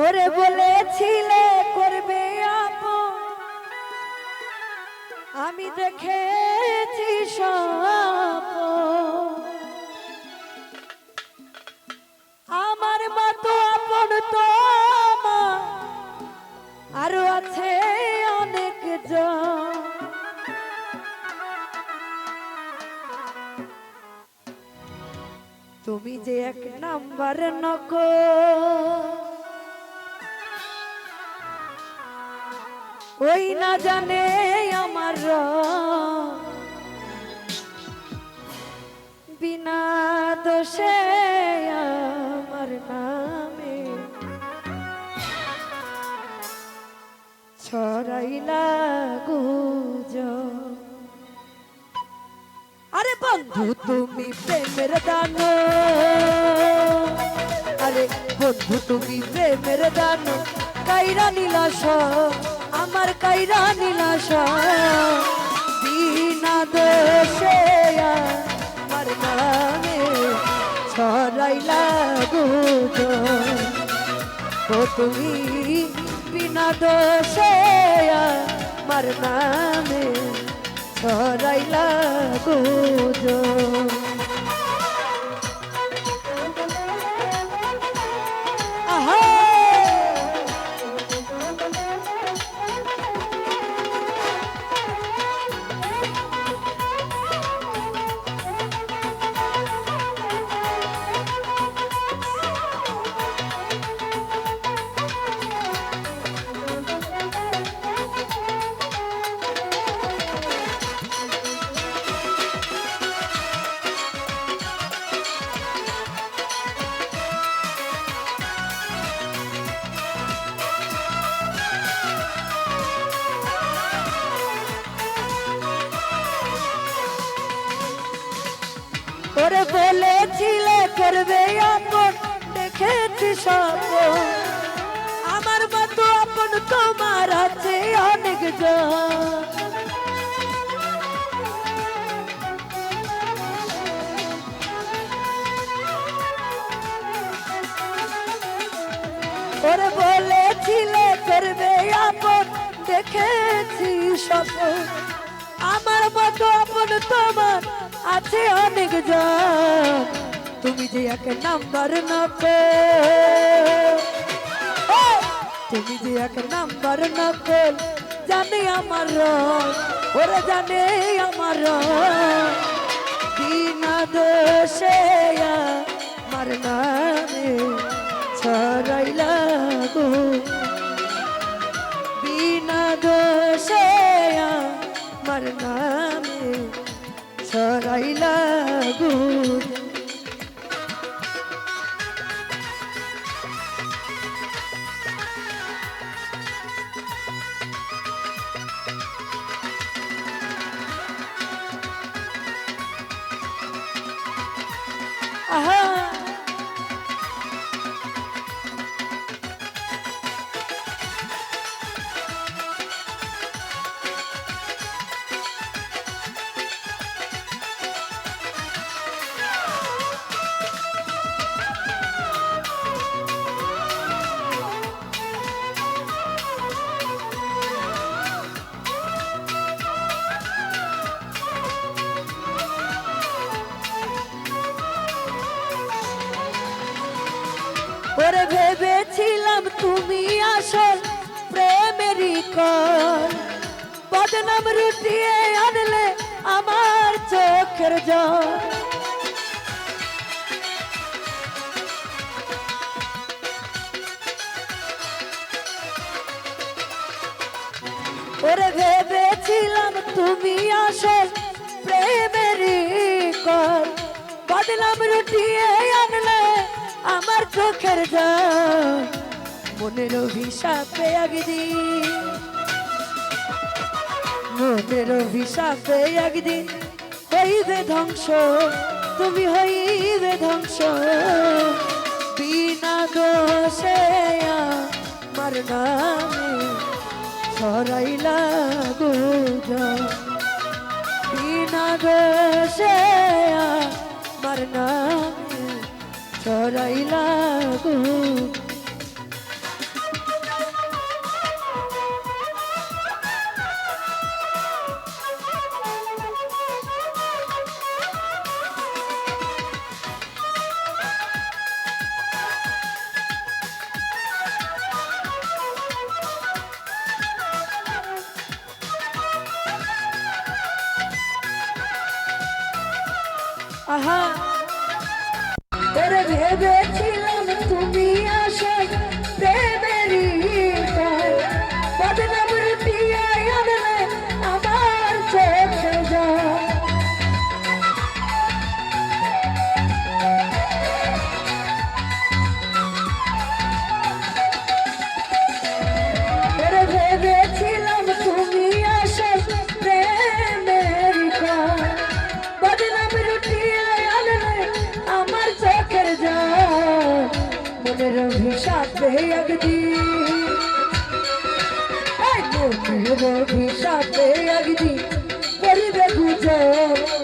ওরে বলেছিলে করবে আমি দেখেছি সব আমার মা তো আপন তো আরও আছে অনেক জন। তুমি যে এক নাম্বার নক ওই না জানে আমার। বিনা দোষে আমার নামে ছড়াইলা গুজব। আরে বন্ধু, তুমি প্রেমের দানো আরে বন্ধু, তুমি প্রেমের দানো কাইরা নীলাস আমার কাইরা নীলাস বিনা দোষে আমার নামে ছড়াইলা গুজ ও তুমি বিনা দোষে আমার নামে ছড়াইলা গুজ বলেছিলে, করবে আপন, দেখেছি সব আমার মতো আপন তোমার আছে অনেক ওরে বলেছিলে, করবে আপন, দেখেছি সব আমার মতো আপন তোমার আছে অনেক জন। তুমি যে এক নাম্বার নকল তুমি যে এক নাম্বার নকল জানে আমার রং, ওরে জানে আমার রং। বিনা দোষে আমার নামে ছড়াইলা গো বিনা দোষে আমার নামে ছড়াইলা গো ওরে ভেবেছিলাম তুমি আসল প্রেমেরই কর বদনাম রুটিয়ে আনলে আমার চোখের জল। ওরে ভেবেছিলাম তুমি আসল প্রেমেরই বদনাম রুটিয়ে আনলে আমার চোখের মনের অভিশাপে একদিন। মনের অভিশাপে একদিন হইবে ধ্বংস, তুমি হইবে ধ্বংস। বিনা দোষে আমার নামে ছড়াইলা গুজব বিনা দোষে আমার নামে ছড়াইলা গো অভিশাপে একদিন মনের অভিশাপে একদিন পরিবে গুজব।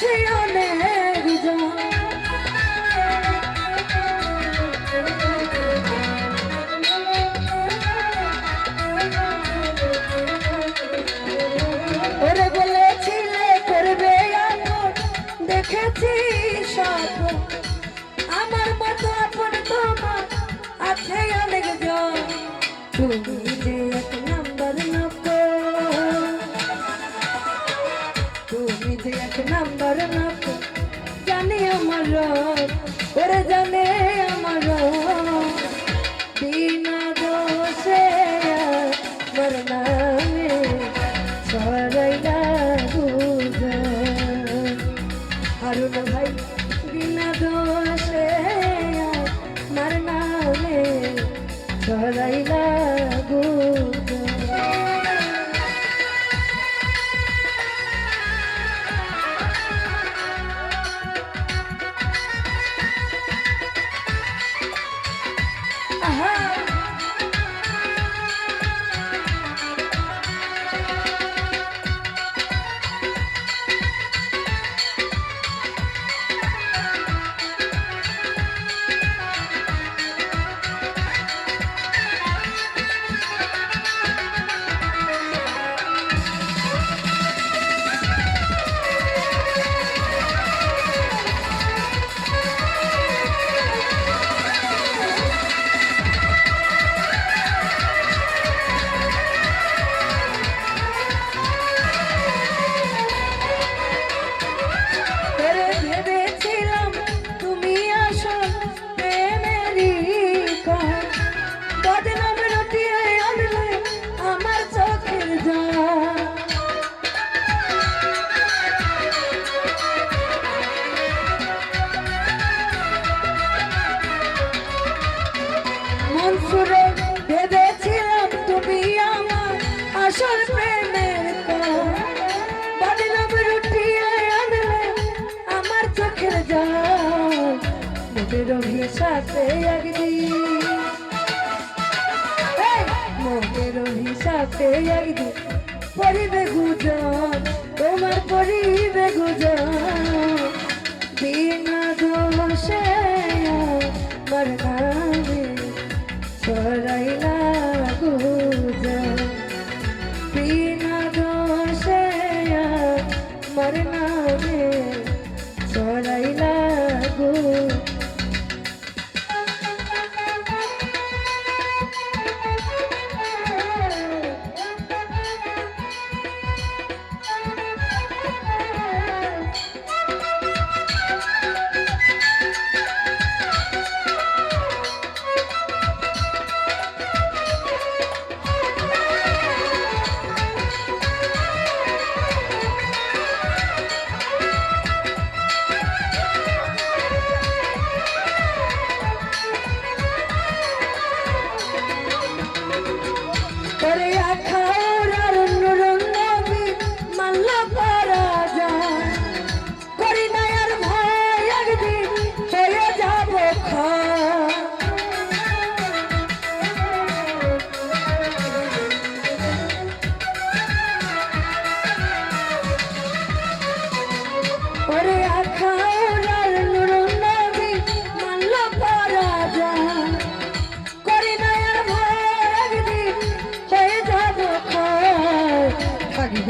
আছে অনেক ওরে বলেছিলে করবে আপন দেখেছি সব আমার মতো আপন তোমার আছে অনেক জন তুমি যে নাম্বার নকো জানি আমার রব, ওরে জানে আমার। বিনা দোষে আমার নামে মনের সাথে একদিন। এই, মনের অভিশাপে একদিন। পরিবে গুজন তোমার পরিবে গুজন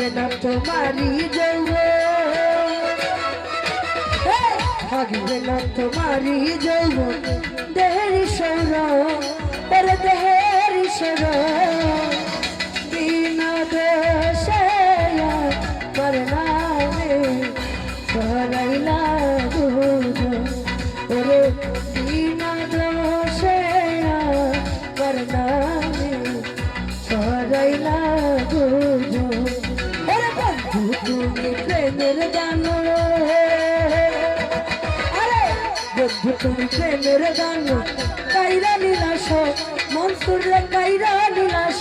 না তোমারি যৌব থাকিবে না তোমারি যৌব দেহের সর ওরে দেহের সর বিনা দোষে নামে সরাইলা তুমি প্রেমের গান। কাইরা নিলাস মনসুর কাইরা নীলাস